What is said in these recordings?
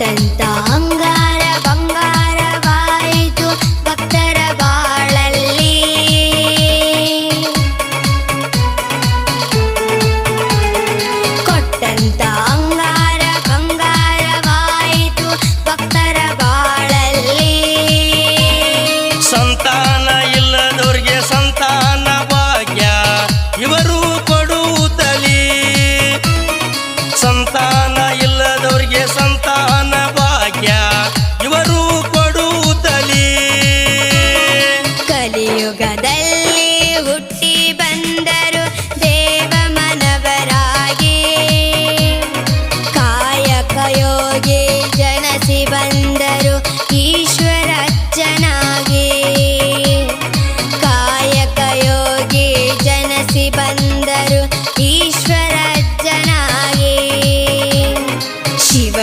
தன் தாங்கா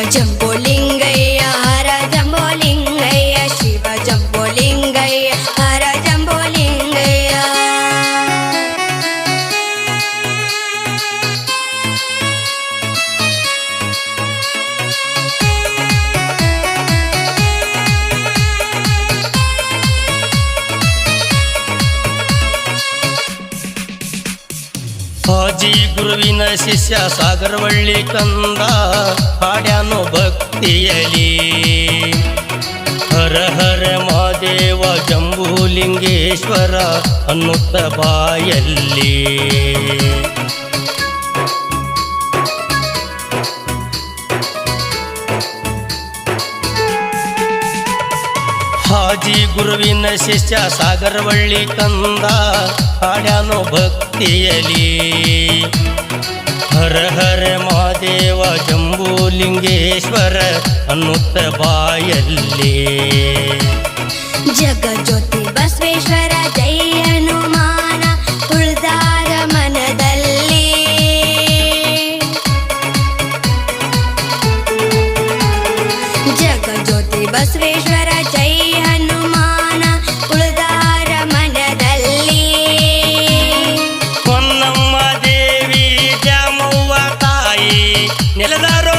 jambolingai Haji ಗುರುವಿನ ಶಿಷ್ಯ ಸಾಗರವಳ್ಳಿ ಕಂದ ಹಾಡ್ಯಾನು ಭಕ್ತಿಯಲಿ ಹರ ಹರ ಮಹಾದೇವ ಜಂಬೂಲಿಂಗೇಶ್ವರ ಅನ್ನುತ್ತ ಬಾಯಲ್ಲಿ. ಹಾಜಿ ಗುರುವಿನ ಶಿಷ್ಯ ಸಾಗರವಳ್ಳಿ ಕಂದ. ಹಾಡ್ಯಾನು ಭಕ್ತಿಯಲಿ ಹರ ಹರ ಮಹಾದೇವ ಜಂಬೂಲಿಂಗೇಶ್ವರ ಅನ್ನುತ್ತ ಬಾಯಲ್ಲಿ. ಜಗಜ್ಯೋತಿ ಬಸವೇಶ್ವರ ಜೈ ಹನುಮಾನ ತುಳಿದಾರ ಮನದಲ್ಲಿ. ಜಗಜ್ಯೋತಿ ಬಸವೇಶ್ವರ ನೆಲದಾರೋ